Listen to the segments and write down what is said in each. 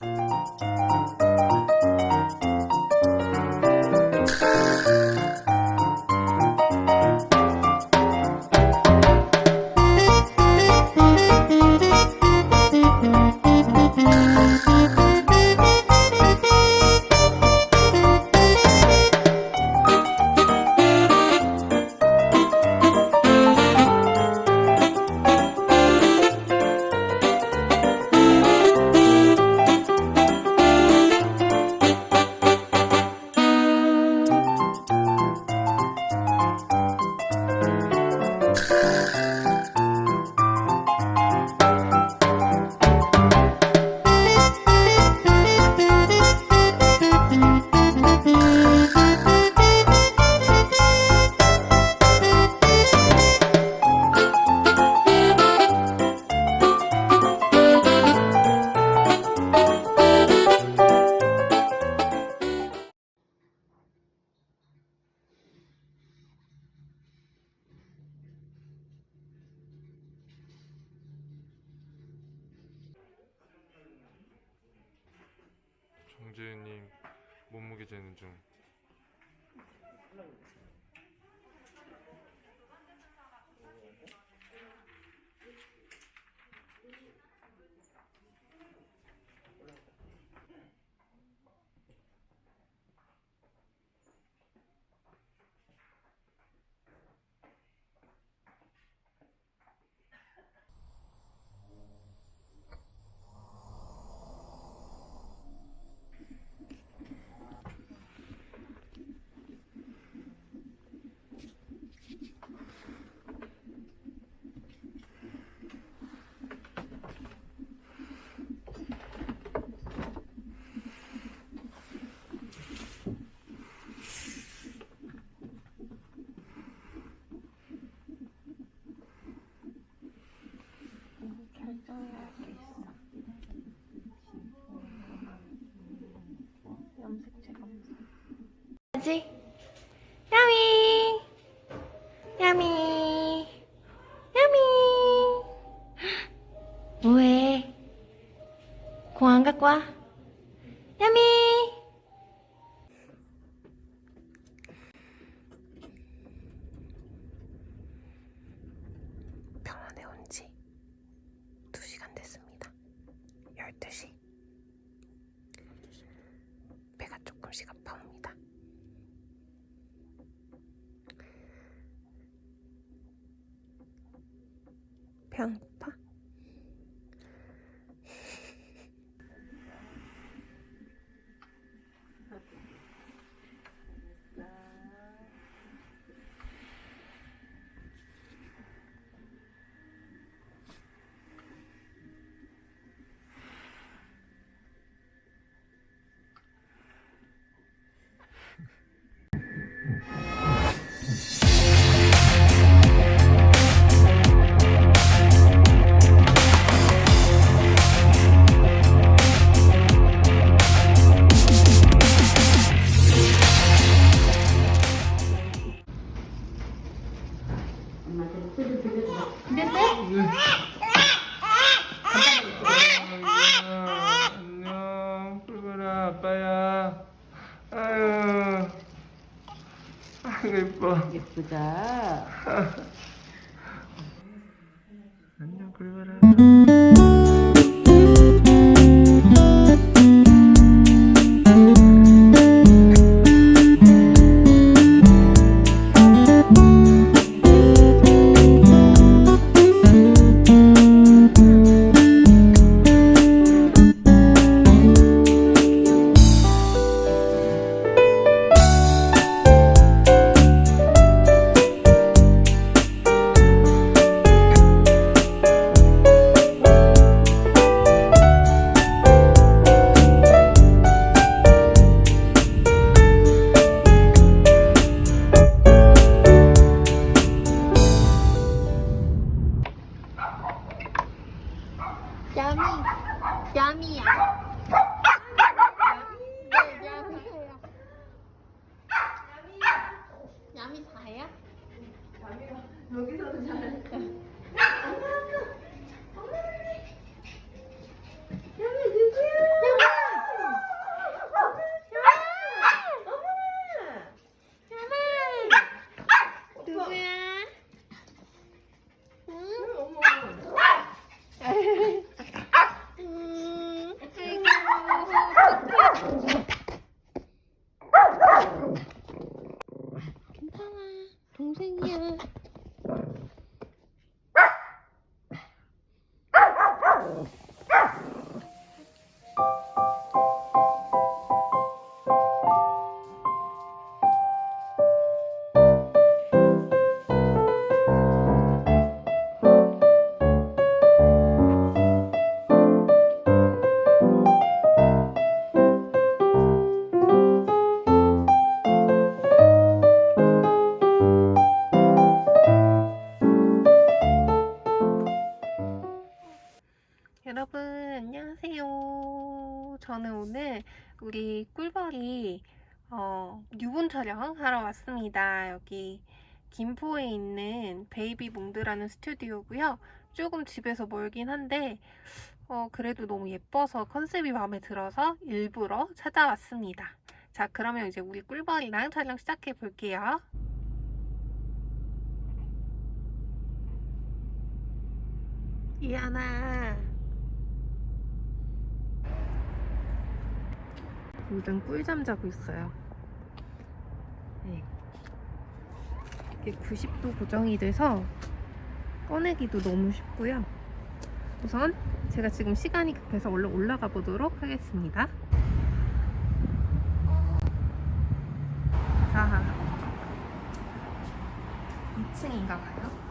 정 재윤님 몸무게 재는 중. 결정해야 돼 있어. 염색체 검사. 하지? 야미! 야미! 야미! 뭐해? 공안 갖고 와. 야미! 병원에 온 지 2시간 됐습니다. 12시. 배가 조금씩 아파옵니다. 배안 고파? 예뻐. 예쁘다. 우리 꿀벌이 어, 유분 촬영 하러 왔습니다. 여기 김포에 있는 베이비 몽드라는 스튜디오고요. 조금 집에서 멀긴 한데 어, 그래도 너무 예뻐서 컨셉이 마음에 들어서 일부러 찾아왔습니다. 자 그러면 이제 우리 꿀벌이랑 촬영 시작해 볼게요. 이하나 요즘 꿀잠 자고 있어요. 네. 이게 90도 고정이 돼서 꺼내기도 너무 쉽고요. 우선 제가 지금 시간이 급해서 얼른 올라가 보도록 하겠습니다. 자, 2층인가 봐요.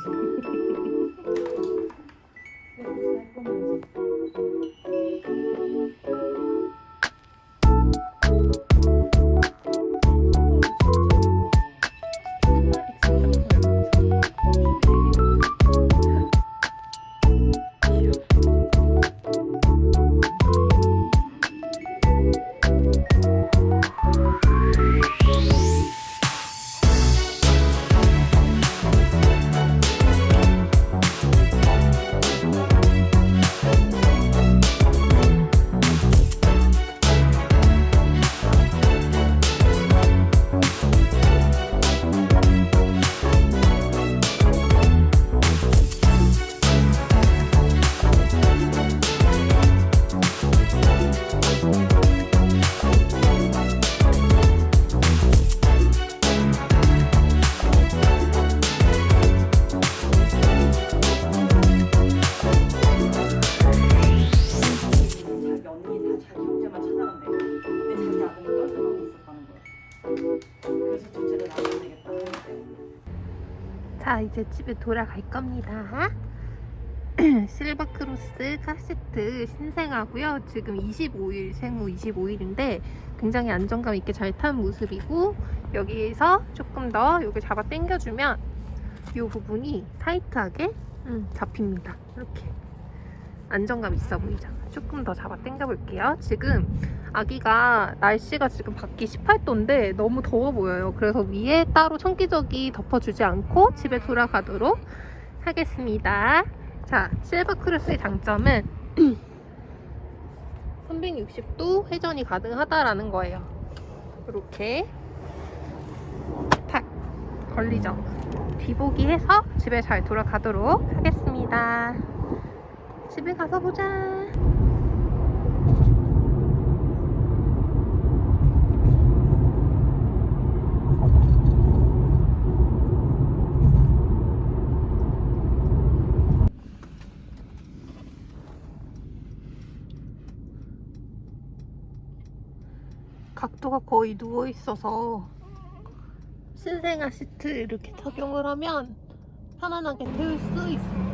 자 자, 이제 집에 돌아갈 겁니다. 실버크로스 카세트 신생하고요. 지금 25일, 생후 25일인데 굉장히 안정감 있게 잘 탄 모습이고 여기에서 조금 더 여기 잡아 당겨주면 이 부분이 타이트하게 음, 잡힙니다. 이렇게 안정감 있어 보이죠? 조금 더 잡아 당겨 볼게요. 지금 아기가 날씨가 지금 밖이 18도인데 너무 더워 보여요. 그래서 위에 따로 청기저기 덮어주지 않고 집에 돌아가도록 하겠습니다. 자, 실버 크루스의 장점은 360도 회전이 가능하다라는 거예요. 이렇게 탁 걸리죠. 뒤보기 해서 집에 잘 돌아가도록 하겠습니다. 집에 가서 보자. 각도가 거의 누워 있어서 신생아 시트 이렇게 착용을 하면 편안하게 태울 수 있습니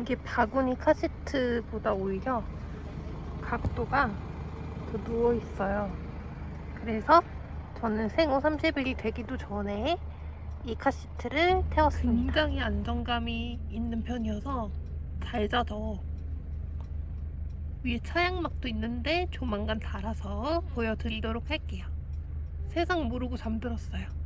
이게 바구니 카시트보다 오히려 각도가 더 누워 있어요. 그래서 저는 생후 30일이 되기도 전에 이 카시트를 태웠습니다. 굉장히 안정감이 있는 편이어서 잘 자서 위에 차양막도 있는데 조만간 달아서 보여드리도록 할게요. 세상 모르고 잠들었어요.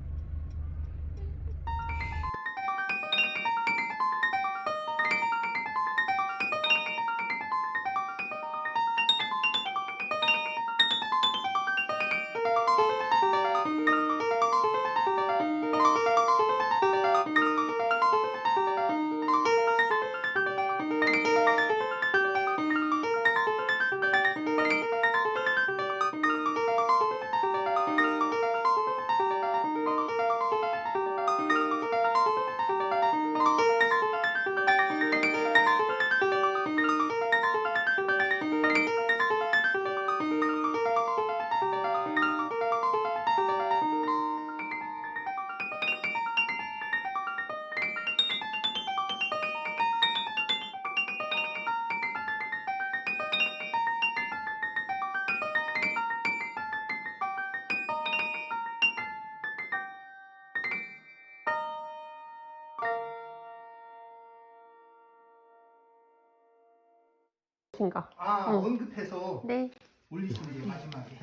인가? 아 응. 언급해서 네. 올리시면 돼요 마지막에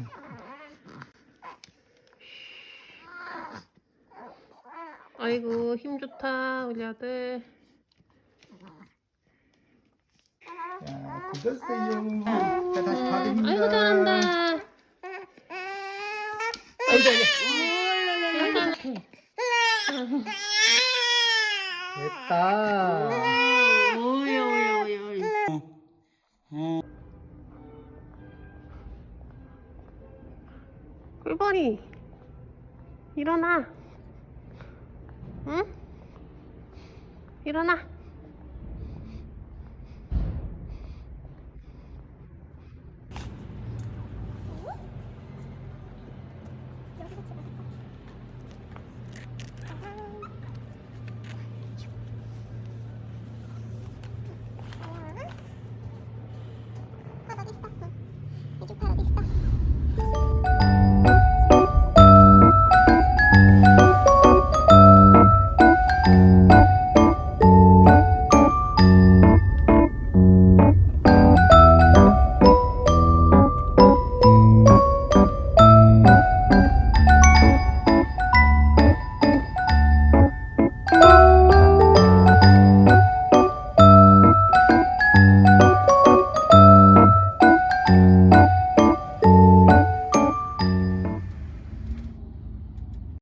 아이고 힘 좋다 우리 아들. 자 굳었어요 자 다시 받습니다 아이고 잘한다. 됐다 꿀벌이 일어나. 응? 일어나.